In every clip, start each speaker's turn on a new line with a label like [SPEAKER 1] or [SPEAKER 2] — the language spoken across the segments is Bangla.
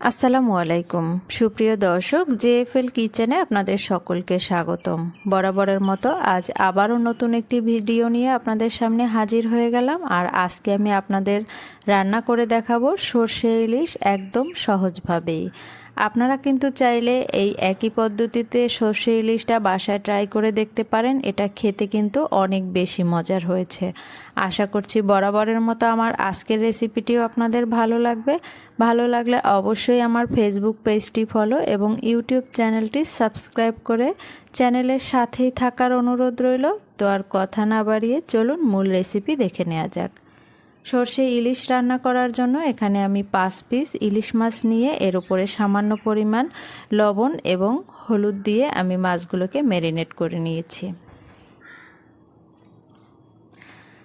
[SPEAKER 1] আসসালামু আলাইকুম। সুপ্রিয় দর্শক, জেএফএল কিচেনে আপনাদের সকলকে স্বাগতম। বরাবরের মতো আজ আবারও নতুন একটি ভিডিও নিয়ে আপনাদের সামনে হাজির হয়ে গেলাম। আর আজকে আমি আপনাদের রান্না করে দেখাবো সর্ষে ইলিশ একদম সহজভাবেই। আপনারা কিন্তু চাইলে এই একই পদ্ধতিতে সর্ষে ইলিশটা বাসায় ট্রাই করে দেখতে পারেন। এটা খেতে কিন্তু অনেক বেশি মজার হয়েছে। আশা করছি বরাবরের মতো আমার আজকের রেসিপিটিও আপনাদের ভালো লাগবে। ভালো লাগলে অবশ্যই আমার ফেসবুক পেজটি ফলো এবং ইউটিউব চ্যানেলটি সাবস্ক্রাইব করে চ্যানেলের সাথেই থাকার অনুরোধ রইল। তো আর কথা না বাড়িয়ে চলুন মূল রেসিপি দেখে নেওয়া যাক। সর্ষে ইলিশ রান্না করার জন্য এখানে আমি পাঁচ পিস ইলিশ মাছ নিয়ে এর উপরে সামান্য পরিমাণ লবণ এবং হলুদ দিয়ে আমি মাছগুলোকে ম্যারিনেট করে নিয়েছি।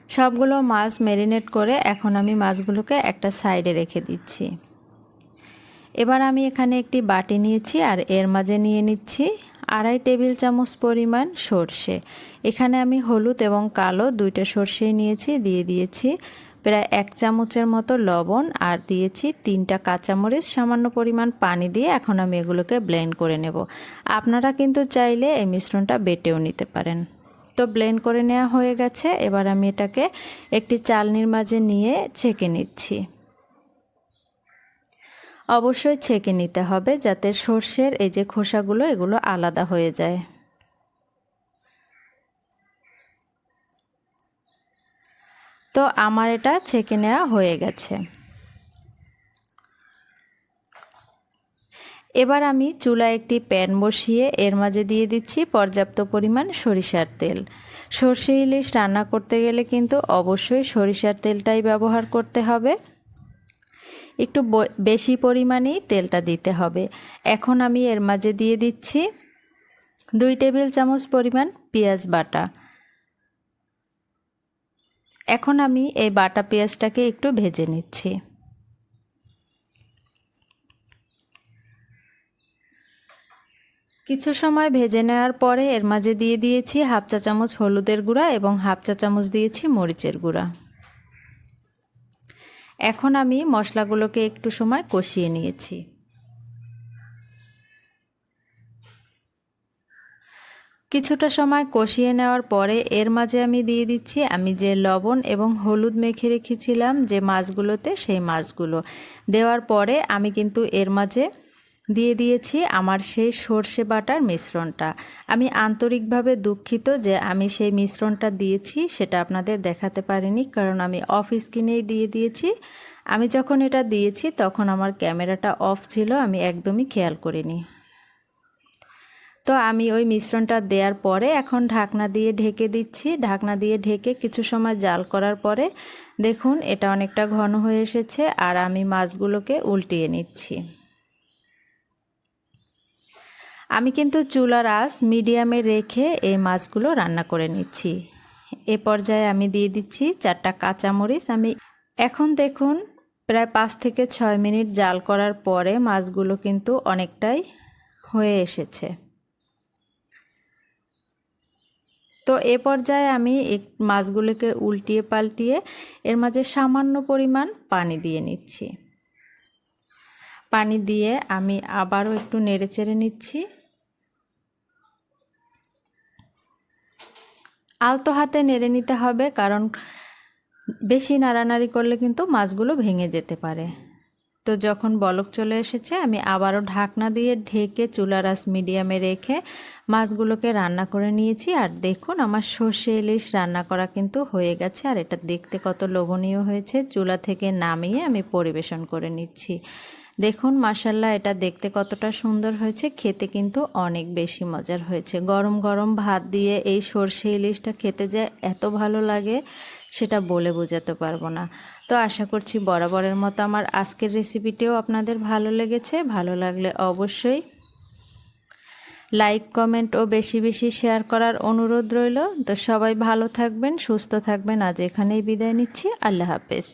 [SPEAKER 1] সবগুলো মাছ ম্যারিনেট করে এখন আমি মাছগুলোকে একটা সাইডে রেখে দিচ্ছি। এবার আমি এখানে একটি বাটি নিয়েছি আর এর মাঝে নিয়ে নিচ্ছি আড়াই টেবিল চামচ পরিমাণ সর্ষে। এখানে আমি হলুদ এবং কালো দুইটা সর্ষেই নিয়েছি, দিয়ে দিয়েছি প্রায় এক চামচের মতো লবণ আর দিয়েছি তিনটা কাঁচামরিচ, সামান্য পরিমাণ পানি দিয়ে এখন আমি এগুলোকে ব্লেন্ড করে নেব। আপনারা কিন্তু চাইলে এই মিশ্রণটা বেটেও নিতে পারেন। তো ব্লেন্ড করে নেওয়া হয়ে গেছে, এবার আমি এটাকে একটি চালনির মাঝে নিয়ে ছেঁকে নিচ্ছি। অবশ্যই ছেঁকে নিতে হবে যাতে সর্ষের এই যে খোসাগুলো, এগুলো আলাদা হয়ে যায়। তো আমার এটা ছেঁকে নেওয়া হয়ে গেছে। এবার আমি চুলায় একটি প্যান বসিয়ে এর মাঝে দিয়ে দিচ্ছি পর্যাপ্ত পরিমাণ সরিষার তেল। সর্ষে ইলিশ রান্না করতে গেলে কিন্তু অবশ্যই সরিষার তেলটাই ব্যবহার করতে হবে। একটু বেশি পরিমাণেই তেলটা দিতে হবে। এখন আমি এর মাঝে দিয়ে দিচ্ছি দুই টেবিল চামচ পরিমাণ পেঁয়াজ বাটা। এখন আমি এই বাটা পেঁয়াজটাকে একটু ভেজে নিচ্ছি। কিছু সময় ভেজে নেওয়ার পরে এর মাঝে দিয়ে দিয়েছি হাফ চা চামচ হলুদের গুঁড়া এবং হাফ চা চামচ দিয়েছি মরিচের গুঁড়া। এখন আমি মশলাগুলোকে একটু সময় কষিয়ে নিয়েছি। কিছুটা সময় কষিয়ে নেওয়ার পরে এর মাঝে আমি দিয়ে দিচ্ছি, আমি যে লবণ এবং হলুদ মেখে রেখেছিলাম যে মাছগুলোতে, সেই মাছগুলো। দেওয়ার পরে আমি কিন্তু এর মাঝে দিয়ে দিয়েছি আমার সেই সর্ষে বাটার মিশ্রণটা। আমি আন্তরিকভাবে দুঃখিত যে আমি সেই মিশ্রণটা দিয়েছি, সেটা আপনাদের দেখাতে পারিনি, কারণ আমি অফ স্ক্রিনেই দিয়ে দিয়েছি। আমি যখন এটা দিয়েছি, তখন আমার ক্যামেরাটা অফ ছিল, আমি একদমই খেয়াল করিনি। তো আমি ওই মিশ্রণটা দেওয়ার পরে এখন ঢাকনা দিয়ে ঢেকে দিচ্ছি। ঢাকনা দিয়ে ঢেকে কিছু সময় জাল করার পরে দেখুন এটা অনেকটা ঘন হয়ে এসেছে আর আমি মাছগুলোকে উল্টিয়ে নিচ্ছি। আমি কিন্তু চুলার আঁচ মিডিয়ামে রেখে এই মাছগুলো রান্না করে নিচ্ছি। এ পর্যায়ে আমি দিয়ে দিচ্ছি চারটা কাঁচামরিচ। আমি এখন দেখুন প্রায় পাঁচ থেকে ছয় মিনিট জাল করার পরে মাছগুলো কিন্তু অনেকটাই হয়ে এসেছে। তো এ পর্যায়ে আমি মাছগুলোকে উল্টিয়ে পাল্টিয়ে এর মাঝে সামান্য পরিমাণ পানি দিয়ে নিচ্ছি। পানি দিয়ে আমি আবারও একটু নেড়ে চেড়ে নিচ্ছি। আলতো হাতে নেড়ে নিতে হবে কারণ বেশি নাড়ানাড়ি করলে কিন্তু মাছগুলো ভেঙে যেতে পারে। তো যখন বলক চলে এসেছে, আমি আবারও ঢাকনা দিয়ে ঢেকে চুলার আস মিডিয়ামে রেখে মাছগুলোকে রান্না করে নিয়েছি। আর দেখুন, আমার সর্ষে ইলিশ রান্না করা কিন্তু হয়ে গেছে। আর এটা দেখতে কত লোভনীয় হয়েছে। চুলা থেকে নামিয়ে আমি পরিবেশন করে নিচ্ছি। দেখুন মাসাল্লাহ এটা দেখতে কতটা সুন্দর হয়েছে। খেতে কিন্তু অনেক বেশি মজার হয়েছে। গরম গরম ভাত দিয়ে এই সর্ষে ইলিশটা খেতে যে এত ভালো লাগে, সেটা বলে বোঝাতে পারব না। তো আশা করছি বরাবরের মতো আমার আজকের রেসিপিটিও আপনাদের ভালো লেগেছে। ভালো লাগলে অবশ্যই লাইক, কমেন্ট ও বেশি বেশি শেয়ার করার অনুরোধ রইল। তো সবাই ভালো থাকবেন, সুস্থ থাকবেন। আজ এখানেই বিদায় নিচ্ছি। আল্লাহ হাফেজ।